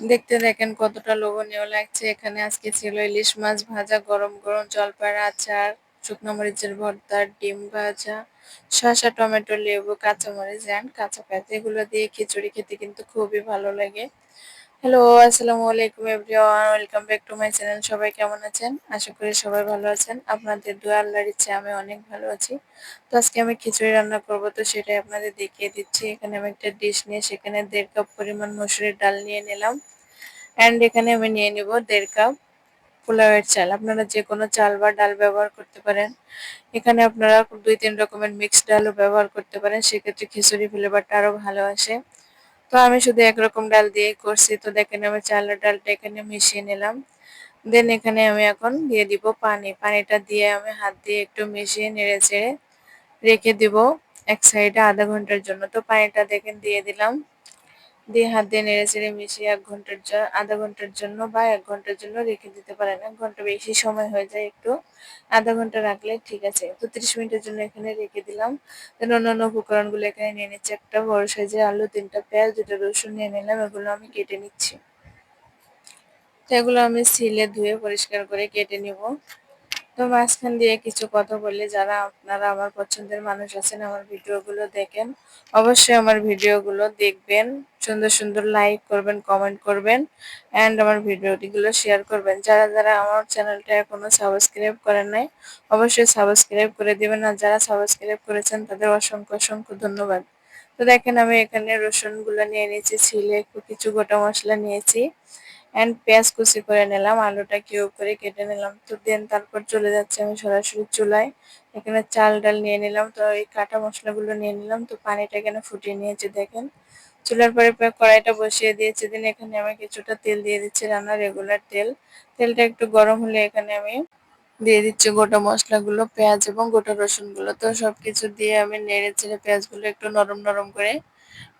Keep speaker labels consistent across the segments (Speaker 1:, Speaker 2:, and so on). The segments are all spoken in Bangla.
Speaker 1: দেখতে দেখেন কতটা লোভনীয় লাগছে। এখানে আজকে ছিল ইলিশ মাছ ভাজা, গরম গরম জলপাইয়ের আচার, শুকনো মরিচের ভর্তা, ডিম ভাজা, শসা, টমেটো, লেবু, কাঁচামরিচ, অ্যান্ড কাঁচা পেঁয়াজ। এগুলো দিয়ে খিচুড়ি খেতে কিন্তু খুবই ভালো লাগে। হ্যালো আসসালামু আলাইকুম everyone welcome back to my channel সবাই কেমন আছেন? আশা করি সবাই ভালো আছেন। আপনাদের দোয়া আল্লাহর ইচ্ছে, আমি অনেক ভালো আছি। তো আজকে আমি খিচুড়ি রান্না করব, তো সেটাই আপনাদের দেখিয়ে দিচ্ছি। এখানে আমি একটা ডিশ নিয়ে, সেখানে দেড় কাপ পরিমাণ মসুরির ডাল নিয়ে নিলাম। অ্যান্ড এখানে আমি নিয়ে নিব দেড় কাপ পোলাওয়ের চাল। আপনারা যে কোনো চাল বা ডাল ব্যবহার করতে পারেন। এখানে আপনারা দুই তিন রকমের মিক্সড ডালও ব্যবহার করতে পারেন। সেক্ষেত্রে খিচুড়ি ফ্লেভারটা আরও ভালো আসে। তো আমি শুধু একরকম ডাল দিয়ে করছি। তো দেখেন আমি চালের ডালটা এখানে মিশিয়ে নিলাম। দেন এখানে আমি এখন দিয়ে দিব পানি। পানিটা দিয়ে আমি হাত দিয়ে একটু মিশিয়ে নেড়ে চেড়ে রেখে দিব এক সাইডে আধা ঘণ্টার জন্য। তো পানিটা দেখেন দিয়ে দিলাম। দিয়ে হাত দিয়ে নেড়ে চেড়ে মিশিয়ে এক ঘণ্টার জন্য আধা ঘণ্টার জন্য বা এক ঘণ্টার জন্য রেখে দিতে পারেন। এক ঘণ্টা বেশি সময় হয়ে যায় একটু। আধা ঘণ্টা রাখলে ঠিক আছে। তো ত্রিশ মিনিটের জন্য এখানে রেখে দিলাম। দেন অন্যান্য উপকরণগুলো এখানে নিয়ে নিচ্ছি। একটা বড় সাইজের আলু, তিনটা পেঁয়াজ দুটো রসুন নিয়ে নিলাম। এগুলো আমি কেটে নিচ্ছি। তো এগুলো আমি সিলে ধুয়ে পরিষ্কার করে কেটে নিব। তো মাঝখান দিয়ে কিছু কথা বললে যারা আপনারা আমার পছন্দের মানুষ আছেন, আমার ভিডিওগুলো দেখেন, অবশ্যই আমার ভিডিওগুলো দেখবেন, সুন্দর সুন্দর লাইক করবেন কমেন্ট করবেন অ্যান্ড আমার ভিডিওটিগুলো শেয়ার করবেন। যারা যারা আমার চ্যানেলটা এখনও সাবস্ক্রাইব করেন নাই, অবশ্যই সাবস্ক্রাইব করে দেবেন, আর যারা সাবস্ক্রাইব করেছেন, তাদের অসংখ্য অসংখ্য ধন্যবাদ। তো দেখেন, আমি এখানে রসুনগুলো নিয়ে নিয়েছি, ছিলে একটু কিছু গোটা মশলা নিয়েছি। অ্যান্ড পেঁয়াজ কুচি করে নিলাম, আলুটা কিউব করে কেটে নিলাম। তো দেন তারপর চলে যাচ্ছে আমি সরাসরি চুলায়। এখানে চাল ডাল নিয়ে নিলাম, তো এই কাটা মশলাগুলো নিয়ে নিলাম, তো পানিটা এখানে ফুটিয়ে নিয়েছি দেখেন। চুলার পরে কড়াইটা বসিয়ে দিয়েছি, দিন এখানে আমি কিছুটা তেল দিয়ে দিচ্ছি রান্না রেগুলার তেল। তেলটা একটু গরম হলে এখানে আমি দিয়ে দিচ্ছি গোটা মশলাগুলো, পেঁয়াজ এবং গোটা রসুনগুলো। তো সবকিছু দিয়ে আমি নেড়ে চেড়ে পেঁয়াজগুলো একটু নরম নরম করে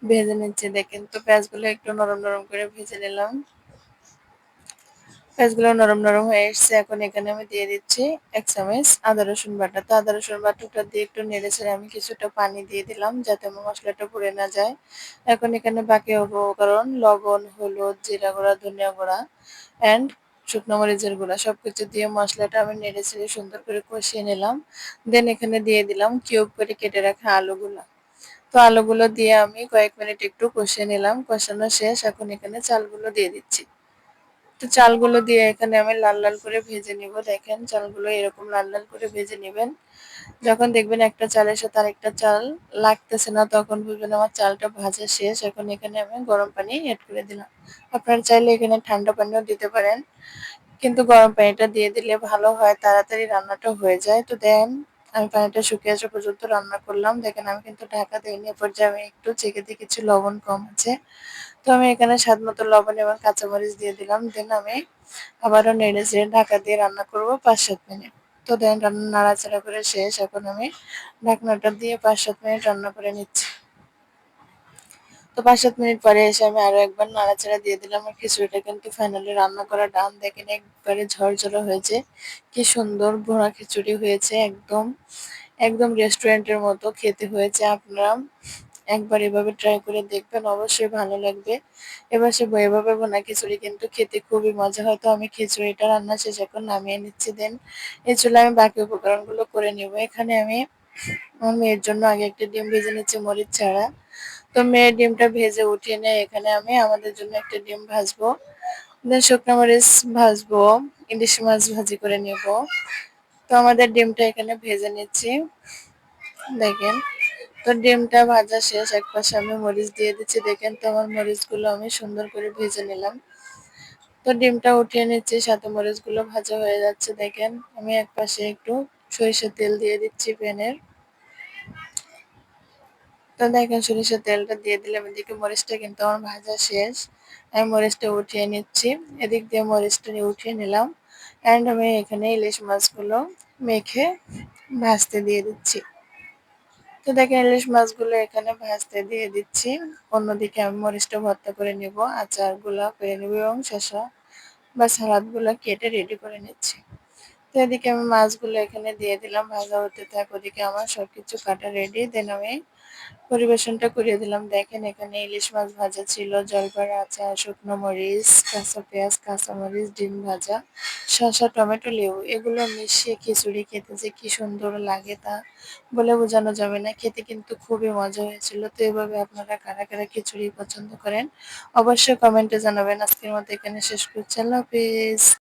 Speaker 1: ভেজে নিচ্ছি দেখেন। তো পেঁয়াজগুলো একটু নরম নরম করে ভেজে নিলাম। পেঁয়াজগুলো নরম নরম হয়ে এসছে। এখন এখানে আমি দিয়ে দিচ্ছি এক চামচ আদা রসুন বাটা। তো আদা রসুন বাটাটা দিয়ে একটু নেড়ে ছেড়ে আমি কিছুটা পানি দিয়ে দিলাম যাতে মশলাটা পুড়ে না যায়। এখন এখানে বাকি উপকরণ লবণ, হলুদ, জিরা গুঁড়া, ধনিয়া গুঁড়া অ্যান্ড শুকনো মরিচের গুঁড়া। সবকিছু দিয়ে মশলাটা আমি নেড়ে ছেড়ে সুন্দর করে কষিয়ে নিলাম। দেন এখানে দিয়ে দিলাম কিউব করে কেটে রাখা আলুগুলো। তো আলুগুলো দিয়ে আমি কয়েক মিনিট একটু কষিয়ে নিলাম। কষানো শেষ। এখন এখানে চালগুলো দিয়ে দিচ্ছি। তো চালগুলো দিয়ে এখানে আমি লাল লাল করে ভেজে নিব, দেখেন। চালগুলো এরকম লাল লাল করে ভেজে নেবেন। যখন দেখবেন একটা চালের সাথে আরেকটা চাল লাগতেছে না, তখন বুঝবেন আমার চালটা ভাজা শেষ। এখন এখানে আমি গরম পানি এড করে দিলাম। আপনারা চাইলে এখানে ঠান্ডা পানিও দিতে পারেন। কিন্তু গরম পানিটা দিয়ে দিলে ভালো হয়, তাড়াতাড়ি রান্নাটা হয়ে যায়। তো দেন, আমি পানিটা শুকিয়ে আসা পর্যন্ত রান্না করলাম। দেখেন, আমি কিন্তু ঢাকা দিইনি, এ পর্যায়ে আমি একটু চেখে দিয়ে কিছু লবণ কম আছে। তো আমি এখানে স্বাদ মতো লবণ এবং কাঁচামরিচ দিয়ে দিলাম। দেন আমি আবারও নেড়ে চেড়ে ঢাকা দিয়ে রান্না করব পাঁচ সাত মিনিট। তো দেন রান্না নাড়াচাড়া করে শেষ। এখন আমি ঢাকনাটা দিয়ে পাঁচ সাত মিনিট রান্না করে নিচ্ছি। তো পাঁচ সাত মিনিট পরে এসে আমি আরও একবার নাড়াচাড়া দিয়ে দিলাম। আর খিচুড়িটা কিন্তু ফাইনালি রান্না করা ডান। দেখেন একবারে ঝরঝরে হয়েছে। কি সুন্দর ভোড়া খিচুড়ি হয়েছে। একদম একদম রেস্টুরেন্টের মতো খেতে হয়েছে আপনারা। একবার এভাবে ট্রাই করে দেখবেন, অবশ্যই ভালো লাগবে। এবার সে এভাবে বোনা খিচুড়ি কিন্তু খেতে খুবই মজা হয়। তো আমি খিচুড়িটা রান্না শেষ এখন নামিয়ে নিচ্ছি দেন। এই চুলে আমি বাকি উপকরণগুলো করে নেব। এখানে আমি আমার মেয়ের জন্য আগে একটা ডিম ভেজে নিচ্ছি, মরিচ ছাড়া। তো মেয়ের ডিমটা ভেজে উঠিয়ে নেয় এখানে আমি আমাদের জন্য একটা ডিম ভাজবো। দেন শুকনো মরিচ ভাজবো, ইলিশ মাছ ভাজি করে নেব। তো আমাদের ডিমটা এখানে ভেজে নিচ্ছি। দেখেন। তো ডিমটা ভাজা শেষ, এক পাশে আমি মরিচ দিয়ে দিচ্ছি। দেখেন তো আমার মরিচগুলো আমি সুন্দর করে ভেজে নিলাম। তো ডিমটা উঠিয়ে নিচ্ছি, সাথে মরিচগুলো ভাজা হয়ে যাচ্ছে। দেখেন আমি এক পাশে একটু সরিষার তেল দিয়ে দিচ্ছি প্যানের তো দেখেন সরিষার তেলটা দিয়ে দিলাম, এদিকে মরিচটা কিন্তু আমার ভাজা শেষ। আমি মরিচটা উঠিয়ে নিচ্ছি, এদিক দিয়ে মরিচটা উঠিয়ে নিলাম। অ্যান্ড আমি এখানে ইলিশ মাছগুলো মেখে ভাজতে দিয়ে দিচ্ছি। তো দেখেন ইলিশ মাছগুলো এখানে ভাজতে দিয়ে দিচ্ছি। অন্যদিকে আমি মরিচটা ভর্তা করে নিব, আচারগুলো করে নেব এবং শসা বা সালাদগুলো কেটে রেডি করে নিচ্ছি। তো এদিকে আমি মাছগুলো এখানে দিয়ে দিলাম ভাজা হতে থাক, ওদিকে আমার সবকিছু কাটা রেডি দেন আমি পরিবেশনটা করিয়ে দিলাম। দেখেন এখানে ইলিশ মাছ ভাজা ছিল, জলপাই আচার শুকনো মরিচ, কাঁচা পেঁয়াজ, কাঁচা মরিচ, ডিম ভাজা, শসা, টমেটো, লেবু, এগুলো মিশিয়ে খিচুড়ি খেতে যে কি সুন্দর লাগে তা বলে বোঝানো যাবে না। খেতে কিন্তু খুবই মজা হয়েছিল। তো এভাবে আপনারা কারা কারা খিচুড়ি পছন্দ করেন, অবশ্যই কমেন্টে জানাবেন। আজকের মতো এখানে শেষ করছি। আল্লাহ হাফিজ।